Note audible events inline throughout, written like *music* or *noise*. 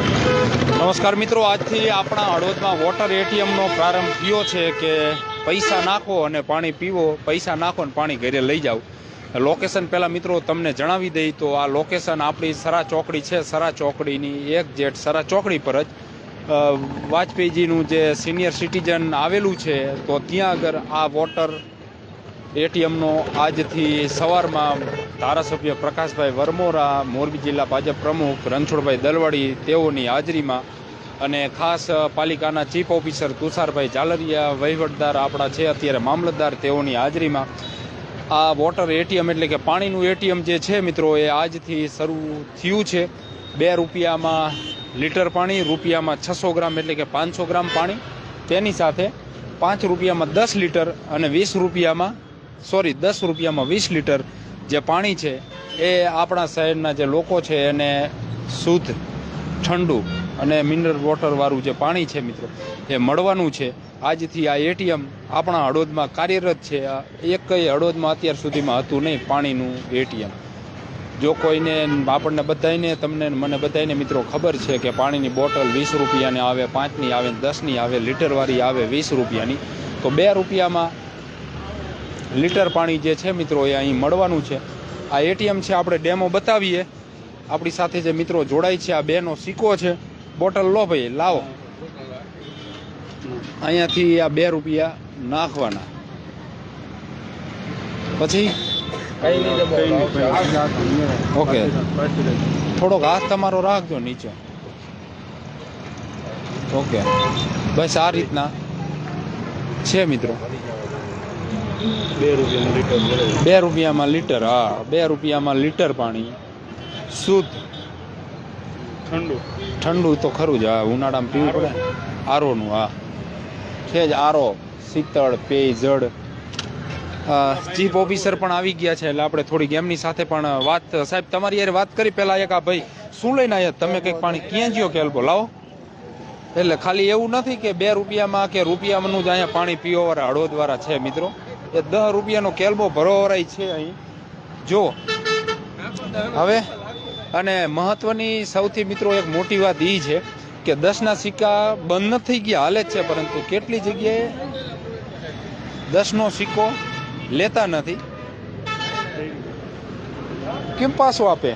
નમસ્કાર મિત્રો, આજથી આપણા હળવદમાં વોટર એટીએમનો પ્રારંભ થયો છે કે પૈસા નાખો અને પાણી પીવો. પૈસા નાખો અને પાણી ઘરે લઈ જાઓ. લોકેશન પહેલાં મિત્રો તમને જણાવી દઈ તો આ લોકેશન આપણી સરા ચોકડી છે. સરા ચોકડીની એક જેટ સરા ચોકડી પર જ વાજપેયીજીનું જે સિનિયર સિટીઝન આવેલું છે, તો ત્યાં આગળ આ વોટર એટીએમનો આજથી સવારમાં ધારાસભ્ય પ્રકાશભાઈ વરમોરા, મોરબી જિલ્લા ભાજપ પ્રમુખ રણછોડભાઈ દલવાડી તેઓની હાજરીમાં અને ખાસ પાલિકાના ચીફ ઓફિસર તુષારભાઈ ઝાલરિયા, વહીવટદાર આપણા છે, અત્યારે મામલતદાર તેઓની હાજરીમાં. આ વોટર એટીએમ એટલે કે પાણીનું એટીએમ જે છે મિત્રો, એ આજથી શરૂ થયું છે. બે રૂપિયામાં લીટર પાણી, રૂપિયામાં છસો ગ્રામ એટલે કે પાંચસો ગ્રામ પાણી. તેની સાથે પાંચ રૂપિયામાં દસ લીટર અને વીસ રૂપિયામાં સોરી, દસ રૂપિયામાં વીસ લીટર જે પાણી છે, એ આપણા શહેરના જે લોકો છે એને શુદ્ધ, ઠંડુ અને મિનરલ વોટરવાળું જે પાણી છે મિત્રો, એ મળવાનું છે. આજથી આ એટીએમ આપણા હળોદમાં કાર્યરત છે. આ એકય હળોદમાં અત્યાર સુધીમાં હતું નહીં, પાણીનું એટીએમ. જો કોઈને, આપણને બધાને તમને મને બધાને મિત્રો ખબર છે કે પાણીની બોટલ વીસ રૂપિયાની આવે, પાંચની આવે, દસની આવે લીટરવાળી આવે વીસ રૂપિયાની, તો બે રૂપિયામાં લીટર પાણી જે છે મિત્રો એ અહીં મળવાનું છે. આ એટીએમ છે આપણે ડેમો બતાવીએ. આપણી સાથે જે મિત્રો જોડાય છે આ બેનો સિક્કો છે. બોટલ લો ભાઈ લાવો. અહીંયાથી આ બે રૂપિયા નાખવાના. પછી? ઓકે. થોડોક હાથ તમારો રાખજો નીચે. ઓકે. બસ આ રીતના છે મિત્રો. બે રૂપિયા લીટર બે રૂપિયામાં લીટર હા. બે રૂપિયામાં લીટર પાણી. શુદ્ધ. ઠંડુ. ઠંડુ તો ખરું જ હા. ઉનાળામાં પીવું પડે. આરોનું હા. છે જ આરો. શીતળ પેય જળ ચીફ ઓફિસર પણ આવી ગયા છે એટલે આપણે થોડી ગેમની સાથે પણ વાત સાહેબ તમારી યાર વાત કરી પહેલાં એક આ ભાઈ. શું લઈને આવ્યા તમે કંઈક પાણી ક્યાં જ્યો કેલ્બો લાવો. એટલે ખાલી એવું નથી કે બે રૂપિયામાં કે રૂપિયામાંનું જ અહીંયા પાણી પીવાવાળા હળવદવાળા છે મિત્રો. એ દસ રૂપિયાનો કેલ્બો ભરોવરાય છે અહીં. જો હવે અને મહત્વની સૌથી મિત્રો એક મોટી વાત એ છે કે દસના સિક્કા બંધ નથી થઈ ગયા હાલે જ છે પરંતુ કેટલી જગ્યાએ દસનો સિક્કો લેતા નથી. કેમ પાછો આપે?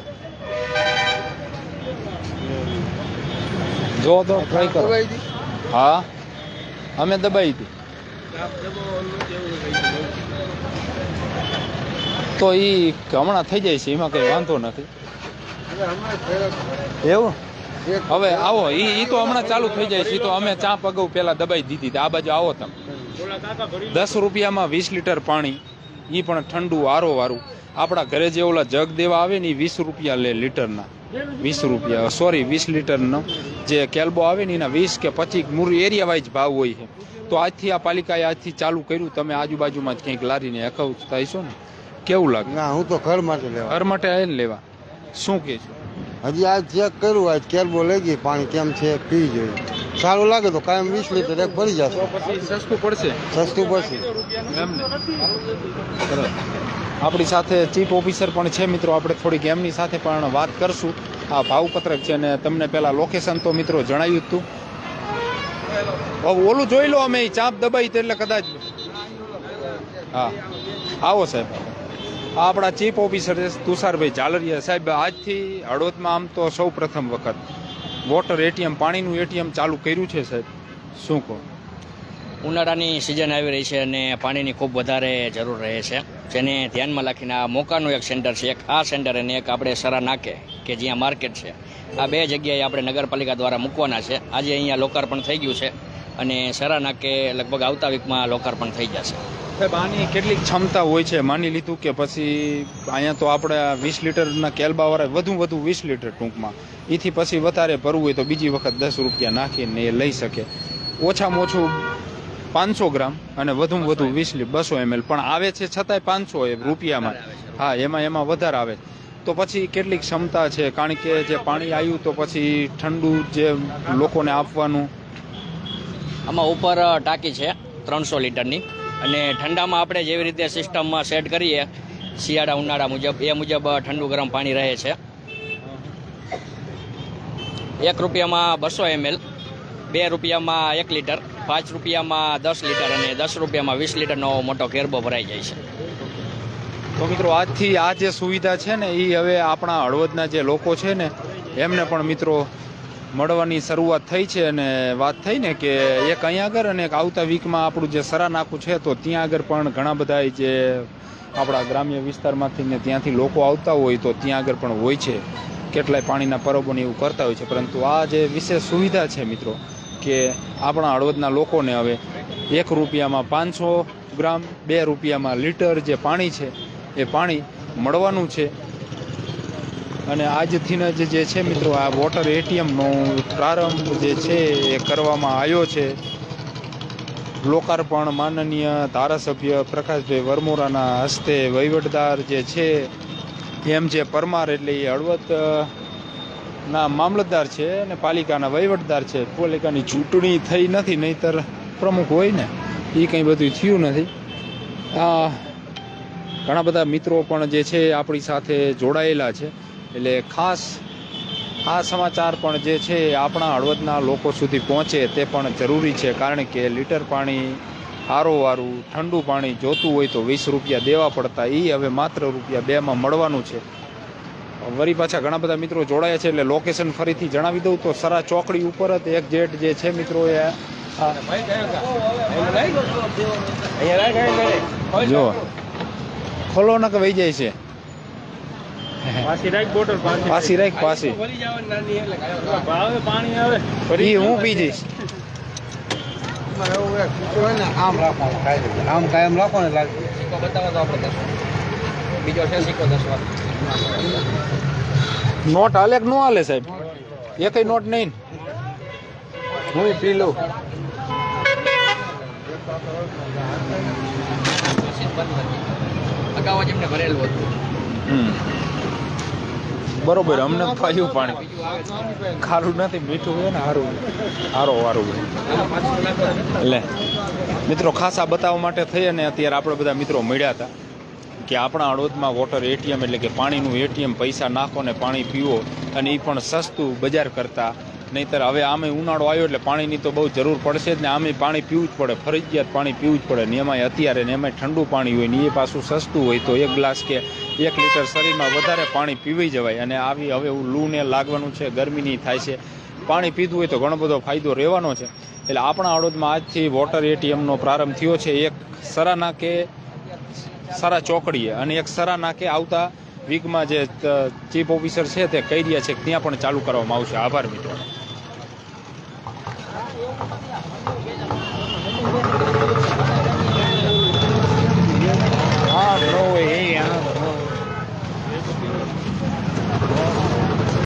જો તો ટ્રાય કરો. હા. અમે દબાઈ હતી તો એ હમણાં થઈ જાય છે, એમાં કંઈ વાંધો નથી. એવું? હવે આવો એ તો હમણાં ચાલુ થઈ જાય છે તો અમે ચા અગાઉ પહેલા દબાઈ દીધી. આ બાજુ આવો તમે. દસ રૂપિયામાં વીસ લીટર પાણી એ પણ ઠંડુ આરો વારું આપણા ઘરે જે ઓલા જગ દેવા આવે ને એ વીસ રૂપિયા લે લીટરના. વીસ રૂપિયા સોરી વીસ લીટરનો જે કેલ્બો આવે ને એના વીસ કે પચીસ એરિયા વાઇઝ ભાવ હોય છે. તો આજથી આ પાલિકાએ આજથી ચાલુ કર્યું. તમે આજુબાજુમાં જ ક્યાંક લારીને અકાઉન્ટ થઈશો ને? કેવું લાગે? ના હું તો ઘર માટે લેવા. ઘર માટે આવીને લેવા. શું કે છે? હજી આજ ચેક કર્યું આજ કેરબો લઈ ગઈ પાણી કેમ છે પી જોઈએ. સારું લાગે તો કાયમ વીસ લીટર એક ભરી જશે. સસ્તું પડશે? સસ્તું પડશે. આપણી સાથે ચીફ ઓફિસર પણ છે મિત્રો. આપણે થોડીક એમની સાથે પણ વાત કરશું. આ ભાવપત્રક છે ને તમને પહેલા લોકેશન તો મિત્રો જણાવ્યું હતું. ઓલું જોઈ લો અમે ચાંપ દબાઈ એટલે કદાચ હા. આવો સાહેબ. આપણા ચીફ ઓફિસર છે, તુષારભાઈ ઝાલરિયા. સાહેબ, આજથી હળવદમાં આમ તો સૌ પ્રથમ વખત વોટર એટીએમ, પાણીનું એટીએમ ચાલુ કર્યું છે સાહેબ. શું કહો? ઉનાળાની સિઝન આવી રહી છે અને પાણીની ખૂબ વધારે જરૂર રહે છે. જેને ધ્યાનમાં રાખીને આ મોકાનું એક સેન્ટર છે, એક આ સેન્ટર અને એક આપણે સરા નાકે, કે જ્યાં માર્કેટ છે. આ બે જગ્યાએ આપણે નગરપાલિકા દ્વારા મૂકવાના છે. આજે અહીંયા લોકાર્પણ થઈ ગયું છે. અને સરા નાકે લગભગ આવતા વીકમાં લોકાર્પણ થઈ જશે. સાહેબ, આની કેટલીક ક્ષમતા હોય છે? માની લીધું કે પછી અહીંયા તો આપણે વીસ લીટરના કેલબાવાળા વધુ વધુ વીસ લીટર ટૂંકમાં. એથી પછી વધારે ભરવું હોય તો બીજી વખત દસ રૂપિયા નાખીને એ લઈ શકે. ઓછામાં ઓછું પાંચસો ગ્રામ અને વધુમાં વધુ વીસ બસો એમએલ. પણ આવે છે છતાંય પાંચસો રૂપિયામાં. હા, એમાં એમાં વધારે આવે. તો પછી કેટલીક ક્ષમતા છે? કારણ કે જે પાણી આવ્યું તો પછી ઠંડુ જે લોકોને આપવાનું આમાં ઉપર ટાંકી છે, ત્રણસો લીટરની. અને ઠંડામાં આપણે જેવી રીતે સિસ્ટમમાં સેટ કરીએ, શિયાળા, ઉનાળા મુજબ, એ મુજબ ઠંડુ ગરમ પાણી રહે છે. એક રૂપિયામાં બસો એમએલ, બે રૂપિયામાં એક લીટર, પાંચ રૂપિયામાં દસ લીટર અને દસ રૂપિયામાં વીસ લીટરનો મોટો કેરબો ભરાઈ જાય છે. તો મિત્રો, આજથી આ જે સુવિધા છે ને એ હવે આપણા હળવદના જે લોકો છે ને, એમને પણ મિત્રો મળવાની શરૂઆત થઈ છે અને વાત થઈ ને કે એક અહીંયા આગળ અને એક આવતા વીકમાં આપણું જે સરા નાખું છે, તો ત્યાં આગળ પણ ઘણા બધા જે આપણા ગ્રામ્ય વિસ્તારમાંથી ને ત્યાંથી લોકો આવતા હોય તો ત્યાં આગળ પણ હોય છે. કેટલાય પાણીના પરબોને એવું કરતા હોય છે. પરંતુ આ જે વિશેષ સુવિધા છે મિત્રો, કે આપણા હળવદના લોકોને હવે એક રૂપિયામાં પાંચસો ગ્રામ, બે રૂપિયામાં લીટર જે પાણી છે, એ પાણી મળવાનું છે. અને આજથીને જ જે છે મિત્રો, આ વોટર એટીએમનો પ્રારંભ જે છે એ કરવામાં આવ્યો છે. લોકાર્પણ માનનીય ધારાસભ્ય પ્રકાશભાઈ વરમોરાના હસ્તે વહીવટદાર જે છે, એમ જે પરમાર એટલે એ હળવદ ના મામલતદાર છે અને પાલિકાના વહીવટદાર છે. પાલિકાની ચૂંટણી થઈ નથી, નહીતર પ્રમુખ હોય ને એ કંઈ બધું થયું નથી. આ ઘણા બધા મિત્રો પણ જે છે આપણી સાથે જોડાયેલા છે. એટલે ખાસ આ સમાચાર પણ જે છે આપણા હળવદના લોકો સુધી પહોંચે તે પણ જરૂરી છે. કારણ કે લીટર પાણી આરોવારું ઠંડુ પાણી જોતું હોય તો વીસ રૂપિયા દેવા પડતા એ હવે માત્ર રૂપિયા બેમાં મળવાનું છે. વરી પાછા ઘણા બધા મિત્રો જોડાયા છે એટલે લોકેશન ફરીથી જણાવી દઉં તો સરા ચોકડી ઉપર જ એક જેટ જે છે મિત્રો એ જો ખોલો નક વહી જાય છે. *laughs* પાછી રાખ બોટલ પાછી. રાખ પાછી. ભાવે પાણી આવે. એ હું પી જઈશ. એવું એક હોય ને આમ રાખવાનું કાયદે આમ કાયમ રાખો ને લાગે. સિક્કો બતાવો તો આપણે દસ બીજો છે સિક્કો દસ વાર નોટ હાલે કે ન હાલે સાહેબ? એકય નોટ નહીં. ને? હું પી લઉં. અગાઉ જ એમને ભરેલું હતું. હમ. બરોબર, અમને પાયું પાણી. ખારું નથી, મીઠું હોય ને સારું સારો હોય એટલે મિત્રો, ખાસા બતાવવા માટે થઈ અને અત્યારે આપણે બધા મિત્રો મળ્યા હતા કે આપણા હળવદમાં વોટર એટીએમ એટલે કે પાણીનું એટીએમ પૈસા નાખો ને પાણી પીવો અને એ પણ સસ્તું બજાર કરતાં નહીંતર હવે આમે ઉનાળો આવ્યો એટલે પાણીની તો બહુ જરૂર પડશે જ ને આમે પાણી પીવું જ પડે, ફરજિયાત પાણી પીવું જ પડે ને એમાંય અત્યારે ને એમાંય ઠંડુ પાણી હોય ને એ પાછું સસ્તું હોય તો એક ગ્લાસ કે એક લીટર શરીરમાં વધારે પાણી પીવી જવાય અને આવી હવે લૂને લાગવાનું છે ગરમીની થાય છે. પાણી પીધું હોય તો ઘણો બધો ફાયદો રહેવાનો છે. એટલે આપણા હળવદમાં આજથી વોટર એટીએમનો પ્રારંભ થયો છે. એક સરા નાકે સરા ચોકડીએ અને એક સરા નાકે આવતા વીકમાં જે ચીફ ઓફિસર છે તે કહી રહ્યા છે કે ત્યાં પણ ચાલુ કરવામાં આવશે. આભાર મિત્રો. ન હોય એ.